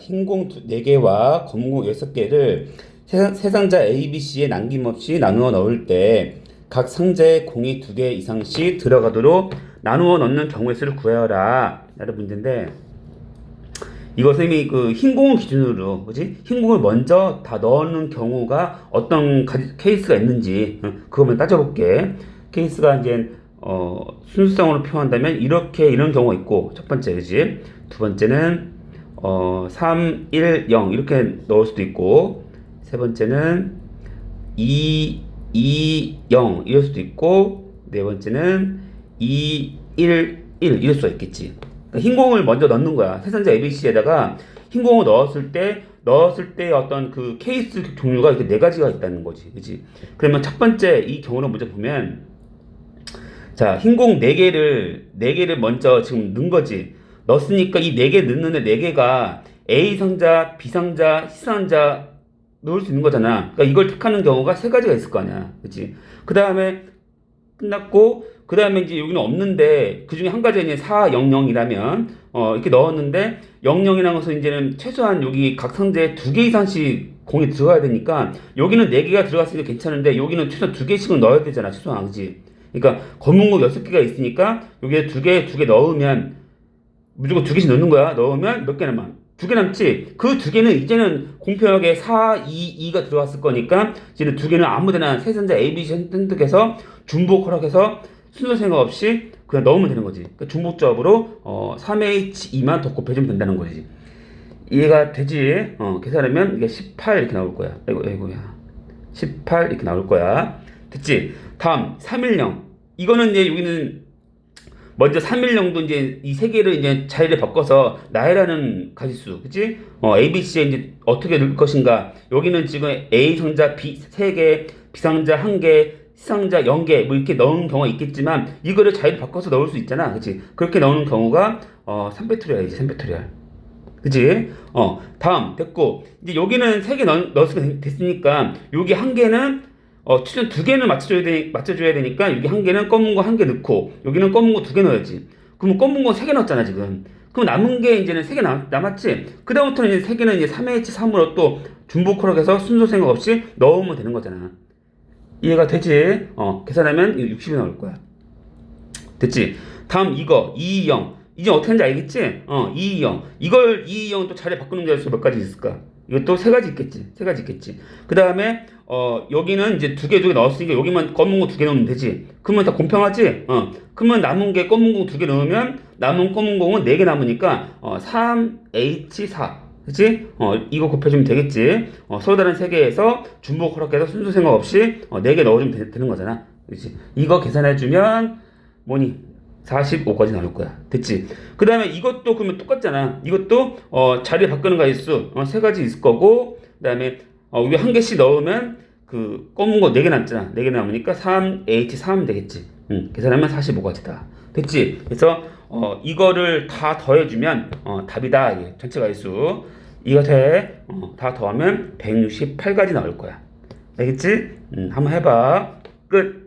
흰공 4개와 검공 6개를 세, 세 상자 A, B, C에 남김없이 나누어 넣을 때 각 상자에 공이 2개 이상씩 들어가도록 나누어 넣는 경우의 수를 구하여라. 라는 문제인데 이거 선생님이 그 흰공을 기준으로 그지? 흰공을 먼저 다 넣는 경우가 어떤 가- 케이스가 있는지 어, 그거만 따져볼게. 케이스가 이제 어, 순수성으로 표현한다면 이렇게 이런 경우가 있고 첫 번째 그지? 두 번째는 어, 3, 1, 0 이렇게 넣을 수도 있고 세 번째는 2, 2, 0 이럴 수도 있고 네 번째는 2, 1, 1 이럴 수가 있겠지. 그러니까 흰 공을 먼저 넣는 거야. 세상자 ABC에다가 흰 공을 넣었을 때 넣었을 때 어떤 그 케이스 종류가 이렇게 네 가지가 있다는 거지. 그지? 그러면 첫 번째 이 경우를 먼저 보면 자, 흰공 4개를, 4개를 먼저 지금 넣은 거지. 넣었으니까 이 4개 넣는데 4개가 A 상자, B 상자, C 상자 넣을 수 있는 거잖아. 그러니까 이걸 택하는 경우가 세 가지가 있을 거 아니야. 그치? 그 다음에 끝났고, 그 다음에 이제 여기는 없는데, 그 중에 한 가지가 이제 4, 0, 0이라면, 어, 이렇게 넣었는데, 0, 0이라는 것은 이제는 최소한 여기 각 상자에 두 개 이상씩 공이 들어가야 되니까, 여기는 4개가 들어갔으니까 괜찮은데, 여기는 최소한 두 개씩은 넣어야 되잖아. 최소한. 그치? 그러니까 검은고 여섯 개가 있으니까 여기에 두 개, 두 개 넣으면 무조건 두 개씩 넣는 거야. 넣으면 몇 개 남아? 두 개 남지. 그 두 개는 이제는 공평하게 4, 2, 2가 들어갔을 거니까 이제는 두 개는 아무데나 세 선자 A, B, C 선택해서 중복 허락해서 순서 생각 없이 그냥 넣으면 되는 거지. 그러니까 중복적으로 어, 3H2만 더 곱해주면 된다는 거지. 이해가 되지? 어, 계산하면 이게 18 이렇게 나올 거야. 아이고, 아이고야. 18 이렇게 나올 거야. 됐지? 다음 310. 이거는 이제 여기는 먼저 310도 이제 이 세 개를 이제 자리를 바꿔서 나열하는 가지수, 그치? 어, A, B, C에 이제 어떻게 넣을 것인가. 여기는 지금 A 상자 B 세 개, B 상자 한 개, C 상자 0개 뭐 이렇게 넣은 경우가 있겠지만 이거를 자리를 바꿔서 넣을 수 있잖아, 그치? 그렇게 넣는 경우가 어, 3팩토리얼이지, 3팩토리얼. 그치? 어, 다음, 됐고. 이제 여기는 세개 넣었으면 됐으니까, 여기 한 개는, 어, 최소한 두 개는 맞춰줘야 되, 맞춰줘야 되니까, 여기 한 개는 검은 거 한 개 넣고, 여기는 검은 거 두 개 넣어야지. 그러면 검은 거 세 개 넣었잖아, 지금. 그럼 남은 게 이제는 세 개 남았지? 그 다음부터는 이제 세 개는 이제 3H3으로 또 중복 허락해서 순서 생각 없이 넣으면 되는 거잖아. 이해가 되지? 어, 계산하면 60이 나올 거야. 됐지? 다음 이거 220 이제 어떻게 하는지 알겠지? 어 220 이걸 220 또 자리 바꾸는 자수 몇 가지 있을까? 이것도 세 가지 있겠지 세 가지 있겠지 그 다음에 어 여기는 이제 두 개 두 개 넣었으니까 여기만 검은 거 두 개 넣으면 되지 그러면 다 공평하지? 어 그러면 남은 게 검은 공 두 개 넣으면 남은 검은 공은 네 개 남으니까 어 3H4 그치? 어, 이거 곱해주면 되겠지. 어, 서로 다른 세 개에서 중복 허락해서 순수 생각 없이 어, 네 개 넣어주면 되, 되는 거잖아. 그치? 이거 계산해주면 뭐니? 45까지 나올 거야. 됐지? 그 다음에 이것도 그러면 똑같잖아. 이것도, 어, 자리 바꾸는 가지수, 어, 세 가지 있을 거고, 그 다음에, 어, 여기 한 개씩 넣으면, 그, 검은 거 네 개 남잖아. 네 개 남으니까 3H4 하면 되겠지. 응, 계산하면 45가지다. 됐지? 그래서, 어, 이거를 다 더해주면, 어, 답이다. 이게 전체 가지수. 이거 돼. 어, 다 더하면 168가지 나올 거야. 알겠지? 음, 한번 해봐. 끝.